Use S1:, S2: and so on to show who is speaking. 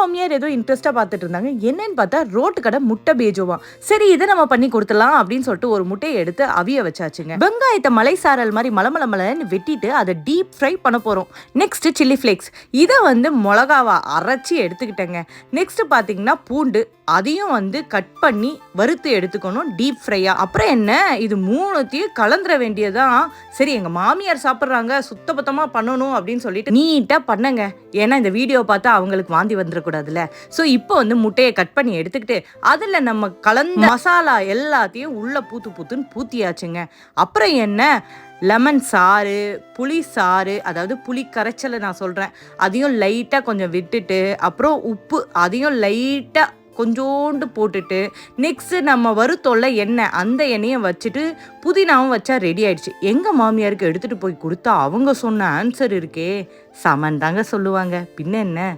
S1: மாமியார் ஏதோ இன்ட்ரெஸ்ட்டாக பார்த்துட்டு இருந்தாங்க. என்னன்னு பார்த்தா ரோட்டு கடை முட்டை பேஜோவா. சரி இதை நம்ம பண்ணி கொடுத்துலாம் அப்படின்னு சொல்லிட்டு ஒரு முட்டையை எடுத்து அவிய வச்சாச்சுங்க. வெங்காயத்தை மலை சாரல் மாதிரி மலமல மலன்னு வெட்டிட்டு அதை டீப் ஃப்ரை பண்ண போகிறோம் நெக்ஸ்ட் சில்லி ஃப்ளேக்ஸ் இதை வந்து மிளகாவா அரைச்சி எடுத்துக்கிட்டேங்க. நெக்ஸ்ட் பார்த்தீங்கன்னா பூண்டு அதையும் வந்து கட் பண்ணி வறுத்து எடுத்துக்கணும் டீப் ஃப்ரையாக அப்புறம் என்ன? இது மூணுத்தையும் கலந்துட வேண்டியதான் சரி எங்கள் மாமியார் சாப்பிட்றாங்க சுத்தபத்தமாக பண்ணணும் அப்படின்னு சொல்லிட்டு நீட்டாக பண்ணுங்க. ஏன்னா இந்த வீடியோ பார்த்தா அவங்களுக்கு வாந்தி வந்துடக்கூடாதுல்ல ஸோ இப்போ வந்து முட்டையை கட் பண்ணி எடுத்துக்கிட்டு அதில் நம்ம கலந்த மசாலா எல்லாத்தையும் உள்ளே பூத்து பூத்துன்னு பூத்தியாச்சுங்க. அப்புறம் என்ன? லெமன் சாறு புளி சாறு அதாவது புளி கரைச்சலை நான் சொல்கிறேன் அதையும் லைட்டாக கொஞ்சம் விட்டுட்டு அப்புறம் உப்பு அதையும் லைட்டாக கொஞ்சோண்டு போட்டுட்டு நெக்ஸ்ட் நம்ம வறுத்தோல்ல எண்ணெய் அந்த எண்ணெயை வச்சுட்டு புதினாவும் வச்சா ரெடி ஆயிடுச்சு. எங்கள் மாமியாருக்கு எடுத்துகிட்டு போய் கொடுத்தா அவங்க சொன்ன ஆன்சர் இருக்கே? சமன் தாங்க சொல்லுவாங்க. பின்ன என்ன?